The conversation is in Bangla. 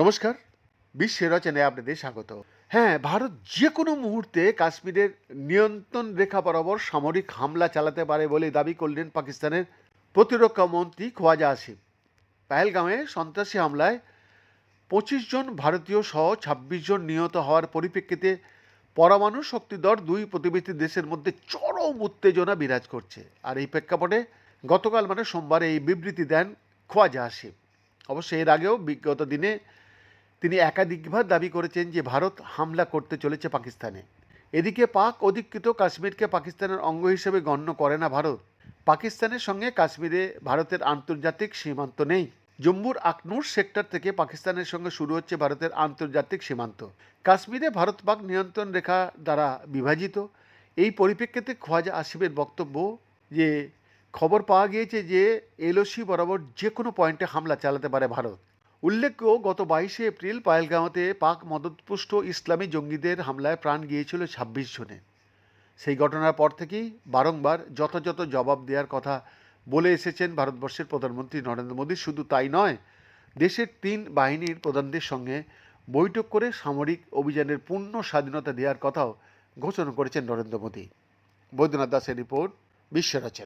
নমস্কার, বিশ্বের রচনায় আপনাদের স্বাগত। হ্যাঁ ভারত যে কোনো মুহূর্তে কাশ্মীরের নিয়ন্ত্রণ রেখা বরাবর সামরিক হামলা চালাতে পারে বলে দাবি করলেন পাকিস্তানের প্রতিরক্ষা মন্ত্রী খোয়াজা আসিফ। পাহেলগামে সন্ত্রাসী হামলায় পঁচিশ জন ভারতীয় সহ ছাব্বিশ জন নিহত হওয়ার পরিপ্রেক্ষিতে পরমাণু শক্তিধর দুই প্রতিবেশী দেশের মধ্যে চরম উত্তেজনা বিরাজ করছে। আর এই প্রেক্ষাপটে গতকাল মানে সোমবার এই বিবৃতি দেন খোয়াজা আসিফ অবশ্য এর আগেও বিগত দিনে তিনি একাধিকবার দাবি করেছেন যে ভারত হামলা করতে চলেছে পাকিস্তানে। এদিকে পাক অধিকৃত কাশ্মীরকে পাকিস্তানের অঙ্গ হিসেবে গণ্য করে না ভারত। পাকিস্তানের সঙ্গে কাশ্মীরে ভারতের আন্তর্জাতিক সীমান্ত নেই। জম্মুর আকনুর সেক্টর থেকে পাকিস্তানের সঙ্গে শুরু হচ্ছে ভারতের আন্তর্জাতিক সীমান্ত। কাশ্মীরে ভারত পাক নিয়ন্ত্রণ রেখা দ্বারা বিভাজিত। এই পরিপ্রেক্ষিতে খোয়াজা আসিফের বক্তব্য যে খবর পাওয়া গিয়েছে যে এলওসি বরাবর যে কোনো পয়েন্টে হামলা চালাতে পারে ভারত। উল্লেখ্য, গত বাইশে এপ্রিল পায়েলগাঁওতে পাক মদতপুষ্ট ইসলামী জঙ্গিদের হামলায় প্রাণ গিয়েছিল ছাব্বিশ জনে। সেই ঘটনার পর থেকেই বারংবার যথাযথ জবাব দেওয়ার কথা বলে এসেছেন ভারতবর্ষের প্রধানমন্ত্রী নরেন্দ্র মোদী। শুধু তাই নয়, দেশের তিন বাহিনীর প্রধানদের সঙ্গে বৈঠক করে সামরিক অভিযানের পূর্ণ স্বাধীনতা দেওয়ার কথাও ঘোষণা করেছেন নরেন্দ্র মোদী। বৈদ্যনাথ দাসের রিপোর্ট, বিশ্বরচনা।